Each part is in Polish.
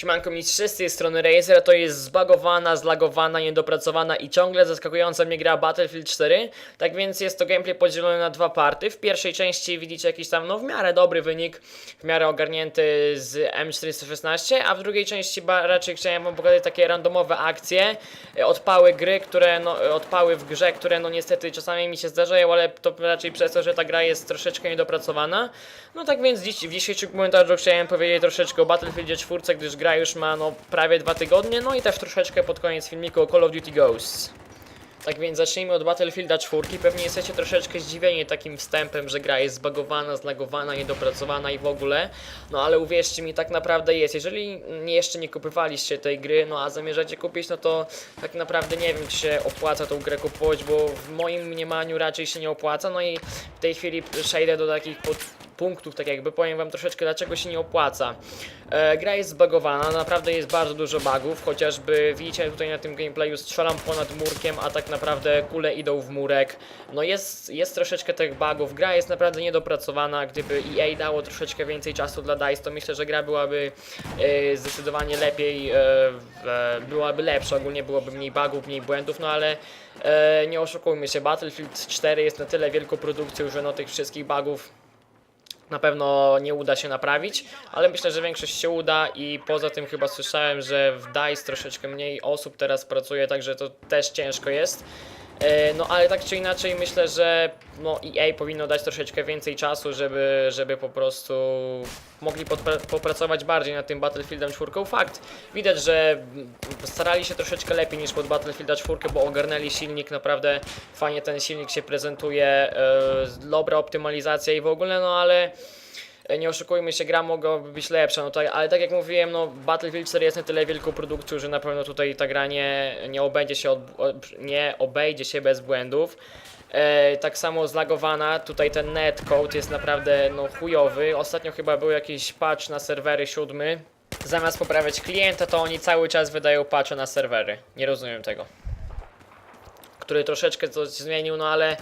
Siemanko mistrzzy, z tej strony Razer, to jest zbagowana, zlagowana, niedopracowana i ciągle zaskakująca mnie gra Battlefield 4 Tak więc jest to gameplay podzielony na dwa party. W pierwszej części widzicie jakiś tam, no w miarę dobry wynik W miarę ogarnięty z M416 A w drugiej części raczej chciałem wam pokazać takie randomowe akcje e, Odpały gry, które, no e, odpały w grze, które no niestety czasami mi się zdarzają Ale to raczej przez to, że ta gra jest troszeczkę niedopracowana. No tak więc dziś, w dzisiejszym komentarzu chciałem powiedzieć troszeczkę o Battlefieldzie 4 Gdyż gra już ma no prawie dwa tygodnie, no i też troszeczkę pod koniec filmiku o Call of Duty Ghosts. Tak więc zacznijmy od Battlefielda 4. Pewnie jesteście troszeczkę zdziwieni takim wstępem, że gra jest zbagowana, zlagowana, niedopracowana i w ogóle. No ale uwierzcie mi, tak naprawdę jest. Jeżeli jeszcze nie kupywaliście tej gry, no a zamierzacie kupić, no to tak naprawdę nie wiem, czy się opłaca tą grę kupować, bo w moim mniemaniu raczej się nie opłaca. No i w tej chwili przejdę do takich pod punktów, tak jakby powiem wam troszeczkę dlaczego się nie opłaca. E, gra jest zbagowana, naprawdę jest bardzo dużo bugów, chociażby widzicie tutaj na tym gameplayu strzelam ponad murkiem, a tak naprawdę kule idą w murek. No jest, jest troszeczkę tych bugów, gra jest naprawdę niedopracowana, gdyby EA dało troszeczkę więcej czasu dla DICE, to myślę, że gra byłaby e, zdecydowanie lepiej, e, w, byłaby lepsza, ogólnie byłoby mniej bugów, mniej błędów, no ale e, nie oszukujmy się, Battlefield 4 jest na tyle wielką produkcją, że no tych wszystkich bugów na pewno nie uda się naprawić, ale myślę, że większość się uda i poza tym chyba słyszałem, że w DICE troszeczkę mniej osób teraz pracuje, także to też ciężko jest. E, No ale tak czy inaczej myślę, że no EA powinno dać troszeczkę więcej czasu, żeby, żeby po prostu mogli popracować bardziej nad tym Battlefieldem 4. Fakt, widać, że starali się troszeczkę lepiej niż pod Battlefielda 4, bo ogarnęli silnik, naprawdę fajnie ten silnik się prezentuje, e, dobra optymalizacja i w ogóle, no ale nie oszukujmy się, gra mogłaby być lepsza, no tak, ale tak jak mówiłem, no Battlefield 4 jest na tyle wielką produkcją, że na pewno tutaj ta gra nie, nie, obędzie, się od, nie obejdzie się bez błędów. E, tak samo zlagowana, tutaj ten netcode jest naprawdę no chujowy. Ostatnio chyba był jakiś patch na serwery siódmy. Zamiast poprawiać klienta, to oni cały czas wydają patche na serwery. Nie rozumiem tego który troszeczkę coś zmienił, no ale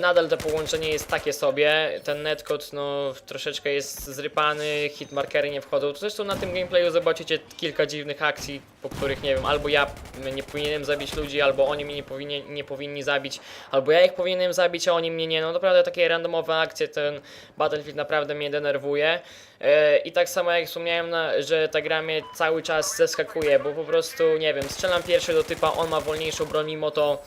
nadal to połączenie jest takie sobie. Ten netcode no troszeczkę jest zrypany, hitmarkery nie wchodzą. Zresztą na tym gameplayu zobaczycie kilka dziwnych akcji, po których nie wiem, albo ja nie powinienem zabić ludzi, albo oni mnie nie, powinni, nie powinni zabić, albo ja ich powinienem zabić, a oni mnie nie. No naprawdę takie randomowe akcje, ten Battlefield naprawdę mnie denerwuje. E, I tak samo jak wspomniałem, że ta gra mnie cały czas zeskakuje, bo po prostu, nie wiem, strzelam pierwszy do typa, on ma wolniejszą broń, mimo to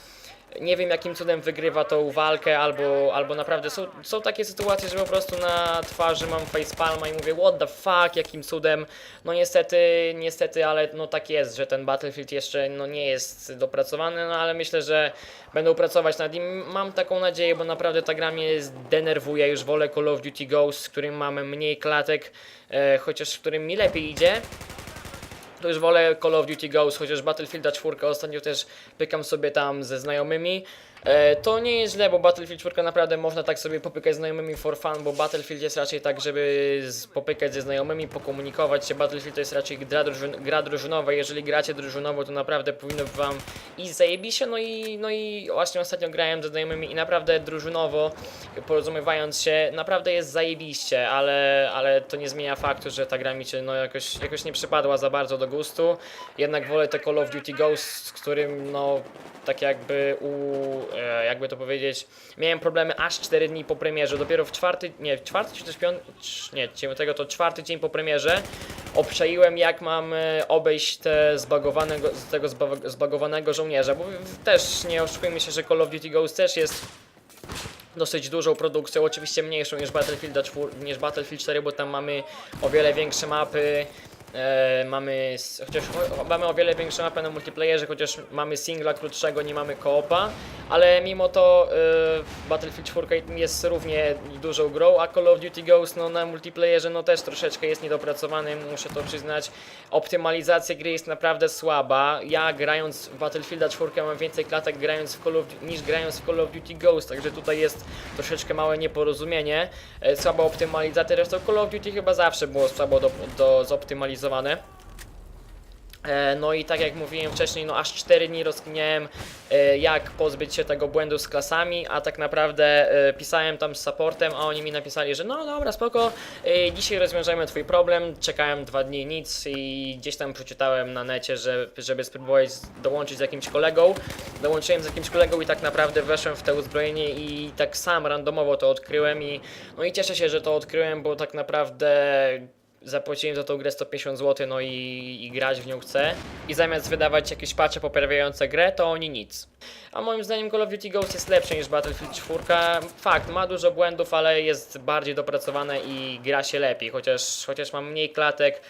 nie wiem jakim cudem wygrywa tą walkę, albo, albo naprawdę są, są takie sytuacje, że po prostu na twarzy mam facepalma i mówię what the fuck, jakim cudem. No niestety, niestety, ale no tak jest, że ten Battlefield jeszcze no nie jest dopracowany, no ale myślę, że będą pracować nad nim. Mam taką nadzieję, bo naprawdę ta gra mnie denerwuje, już wolę Call of Duty Ghosts, w którym mamy mniej klatek, e, chociaż w którym mi lepiej idzie to już wolę Call of Duty Ghosts, chociaż Battlefielda 4 ostatnio też pykam sobie tam ze znajomymi. E, to nie jest źle, bo Battlefield 4 naprawdę można tak sobie popykać z znajomymi for fun, bo Battlefield jest raczej tak, żeby z, popykać ze znajomymi, pokomunikować się. Battlefield to jest raczej gra, drużyn, gra drużynowa. Jeżeli gracie drużynowo, to naprawdę powinno wam iść zajebiście. No i, no i właśnie ostatnio grałem ze znajomymi i naprawdę drużynowo, porozumiewając się, naprawdę jest zajebiście, ale, ale to nie zmienia faktu, że ta gra mi się no, jakoś, jakoś nie przypadła za bardzo do gustu. Jednak wolę te Call of Duty Ghosts, z którym no tak jakby u, jakby to powiedzieć, miałem problemy aż 4 dni po premierze, dopiero w czwarty, nie, w czwarty czy też piąty, nie, tego to czwarty dzień po premierze obczaiłem jak mam e, obejść te zbagowanego, tego zba- zbagowanego żołnierza, bo też nie oszukujmy się, że Call of Duty Ghost też jest dosyć dużą produkcją, oczywiście mniejszą niż Battlefield 4, niż Battlefield 4, bo tam mamy o wiele większe mapy, e, mamy, chociaż o, mamy o wiele większe mapy na multiplayerze, chociaż mamy singla krótszego, nie mamy koopa, ale mimo to e, Battlefield 4 jest równie dużą grą, a Call of Duty Ghost no, na multiplayerze no też troszeczkę jest niedopracowany, muszę to przyznać. Optymalizacja gry jest naprawdę słaba. Ja grając w Battlefielda 4 mam więcej klatek grając w Call of, niż grając w Call of Duty Ghost, także tutaj jest troszeczkę małe nieporozumienie. E, Słaba optymalizacja, zresztą Call of Duty chyba zawsze było słabo do, do, zoptymalizowane. E, No i tak jak mówiłem wcześniej, no aż 4 dni rozkminiałem e, jak pozbyć się tego błędu z klasami, a tak naprawdę e, pisałem tam z supportem, a oni mi napisali, że no dobra, spoko, dzisiaj rozwiążemy twój problem, czekałem dwa dni nic i gdzieś tam przeczytałem na necie, że, żeby spróbować dołączyć z jakimś kolegą, dołączyłem z jakimś kolegą i tak naprawdę weszłem w to uzbrojenie i tak sam randomowo to odkryłem i no i cieszę się, że to odkryłem, bo tak naprawdę zapłaciłem za tą grę 150 zł, no i, i grać w nią chcę. I zamiast wydawać jakieś patche poprawiające grę, to oni nic. A moim zdaniem Call of Duty Ghost jest lepsze niż Battlefield 4. Fakt, ma dużo błędów, ale jest bardziej dopracowane i gra się lepiej. Chociaż, chociaż ma mniej klatek,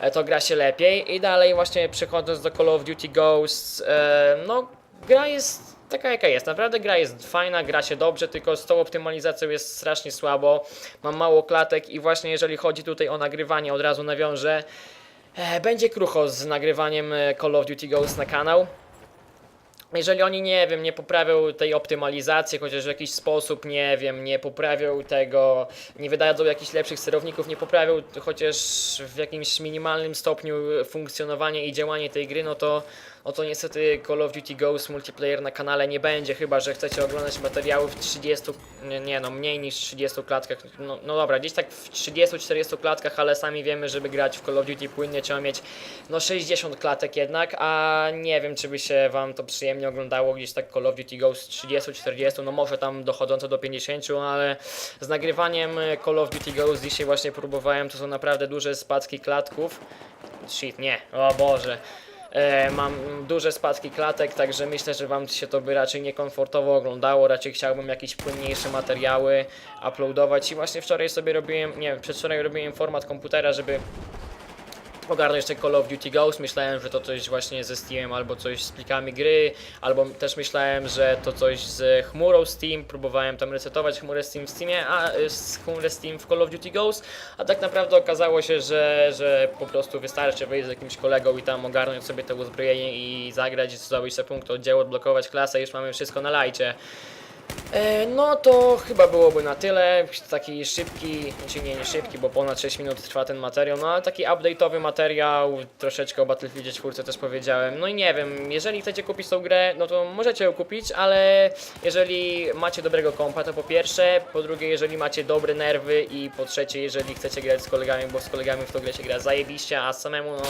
e, to gra się lepiej. I dalej właśnie przechodząc do Call of Duty Ghosts, e, no gra jest taka jaka jest. Naprawdę gra jest fajna, gra się dobrze, tylko z tą optymalizacją jest strasznie słabo. Mam mało klatek i właśnie jeżeli chodzi tutaj o nagrywanie, od razu nawiążę. E, będzie krucho z nagrywaniem e, Call of Duty Ghosts na kanał. Jeżeli oni, nie wiem, nie poprawią tej optymalizacji, chociaż w jakiś sposób, nie wiem, nie poprawią tego, nie wydadzą jakichś lepszych sterowników, nie poprawią chociaż w jakimś minimalnym stopniu funkcjonowanie i działanie tej gry, no to, no to niestety Call of Duty Ghosts multiplayer na kanale nie będzie, chyba że chcecie oglądać materiały w 30, nie, no, mniej niż 30 klatkach, no, no dobra, gdzieś tak w 30-40 klatkach, ale sami wiemy, żeby grać w Call of Duty płynnie trzeba mieć no 60 klatek jednak, a nie wiem czy by się wam to przyjemnie oglądało gdzieś tak Call of Duty Ghost 30-40, no może tam dochodząco do 50, ale z nagrywaniem Call of Duty Ghost dzisiaj właśnie próbowałem, to są naprawdę duże spadki klatków. Shit, nie, o Boże. E, mam duże spadki klatek, także myślę, że Wam się to by raczej niekomfortowo oglądało. Raczej chciałbym jakieś płynniejsze materiały uploadować. I właśnie wczoraj sobie robiłem, nie wiem, przedwczoraj robiłem format komputera, żeby ogarnąć jeszcze Call of Duty Ghost. Myślałem, że to coś właśnie ze Steamem albo coś z plikami gry, albo też myślałem, że to coś z chmurą Steam. Próbowałem tam resetować chmurę Steam w Steamie, a y, chmurę Steam w Call of Duty Ghost, a tak naprawdę okazało się, że, że po prostu wystarczy wyjść z jakimś kolegą i tam ogarnąć sobie to uzbrojenie i zagrać, zdobyć sobie punkt oddziału, odblokować klasę już mamy wszystko na lajcie. E, no to chyba byłoby na tyle. Taki szybki, znaczy nie, nie szybki, bo ponad 6 minut trwa ten materiał, no ale taki update'owy materiał, troszeczkę o Battlefieldzie 4 też powiedziałem. No i nie wiem, jeżeli chcecie kupić tą grę, no to możecie ją kupić, ale jeżeli macie dobrego kompa, to po pierwsze, po drugie, jeżeli macie dobre nerwy i po trzecie, jeżeli chcecie grać z kolegami, bo z kolegami w to grę się gra zajebiście, a samemu no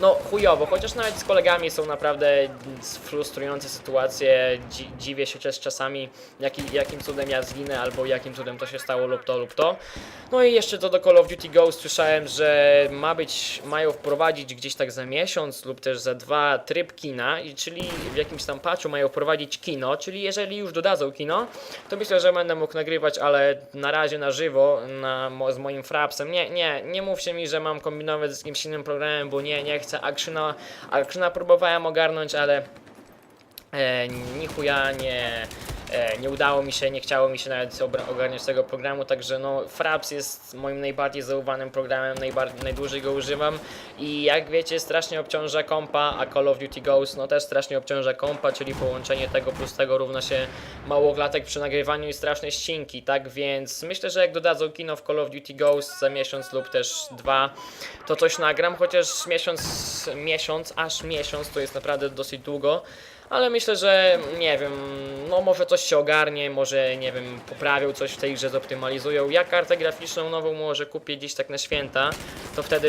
no chujowo, chociaż nawet z kolegami są naprawdę frustrujące sytuacje, dzi dziwię się też czasami jaki, jakim cudem ja zginę albo jakim cudem to się stało lub to lub to. No i jeszcze co do Call of Duty Ghost słyszałem, że ma być, mają wprowadzić gdzieś tak za miesiąc lub też za dwa tryb kina, i czyli w jakimś tam patchu mają wprowadzić kino, czyli jeżeli już dodadzą kino, to myślę, że będę mógł nagrywać, ale na razie na żywo na, z moim frapsem. Nie, nie, nie mówcie mi, że mam kombinować z jakimś innym programem, bo nie, nie chcę. Actiona, Actiona próbowałem ogarnąć, ale e, ni chuja nie, nie udało mi się, nie chciało mi się nawet ogarniać tego programu, także no Fraps jest moim najbardziej zaufanym programem, najbar- najdłużej go używam i jak wiecie strasznie obciąża kompa, a Call of Duty Ghost no też strasznie obciąża kompa, czyli połączenie tego plus tego równa się mało klatek przy nagrywaniu i straszne ścinki, tak więc myślę, że jak dodadzą kino w Call of Duty Ghost za miesiąc lub też dwa, to coś nagram, chociaż miesiąc, miesiąc, aż miesiąc to jest naprawdę dosyć długo, ale myślę, że nie wiem, no może coś się ogarnie, może nie wiem, poprawią coś w tej grze, zoptymalizują. Ja kartę graficzną nową może kupię gdzieś tak na święta, to wtedy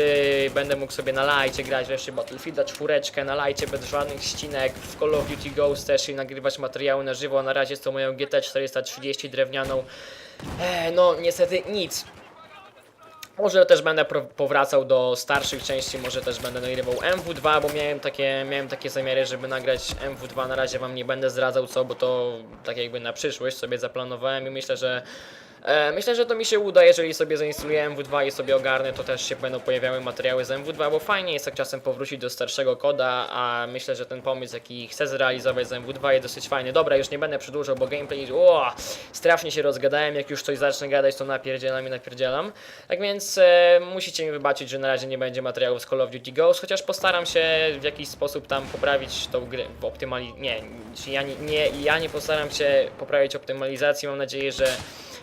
będę mógł sobie na lajcie grać wreszcie Battlefielda czwóreczkę, na lajcie bez żadnych ścinek, w Call of Duty Ghost też i nagrywać materiały na żywo, na razie z tą moją GT 430 drewnianą. E, no niestety nic. Może też będę powracał do starszych części, może też będę nagrywał MW2, bo miałem takie, miałem takie zamiary, żeby nagrać MW2. Na razie wam nie będę zdradzał co, bo to tak jakby na przyszłość sobie zaplanowałem i myślę, że myślę, że to mi się uda, jeżeli sobie zainstaluję MW2 i sobie ogarnę, to też się będą pojawiały materiały z MW2, bo fajnie jest tak czasem powrócić do starszego koda, a myślę, że ten pomysł, jaki chcę zrealizować z MW2 jest dosyć fajny. Dobra, już nie będę przedłużał, bo gameplay, o, strasznie się rozgadałem, jak już coś zacznę gadać, to napierdzielam i napierdzielam. Tak więc e, musicie mi wybaczyć, że na razie nie będzie materiałów z Call of Duty Ghost, chociaż postaram się w jakiś sposób tam poprawić tą grę w optymali... Nie, ja nie, nie, ja nie postaram się poprawić optymalizacji, mam nadzieję, że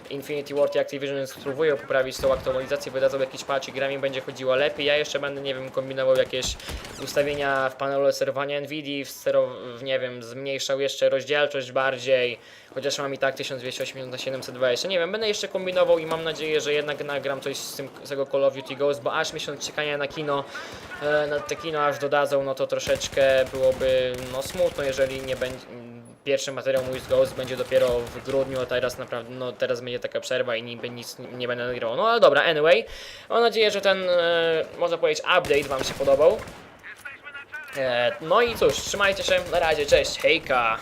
Infinity Ward i Activision spróbują poprawić tą aktualizację, wydadzą jakiś patch i gra mi będzie chodziła lepiej. Ja jeszcze będę, nie wiem, kombinował jakieś ustawienia w panelu sterowania NVIDII, w stero, w, nie wiem, zmniejszał jeszcze rozdzielczość bardziej, chociaż mam i tak 1280 na 720. Nie wiem, będę jeszcze kombinował i mam nadzieję, że jednak nagram coś z, tym, z tego Call of Duty Ghost, bo aż miesiąc czekania na kino, e, na te kino aż dodadzą, no to troszeczkę byłoby no smutno, jeżeli nie będzie pierwszy materiał mój z Ghost będzie dopiero w grudniu, a teraz naprawdę, no teraz będzie taka przerwa i niby nic nie będę nagrywał. No ale dobra, anyway, mam nadzieję, że ten, e, można powiedzieć, update wam się podobał. E, no i cóż, trzymajcie się, na razie, cześć, hejka!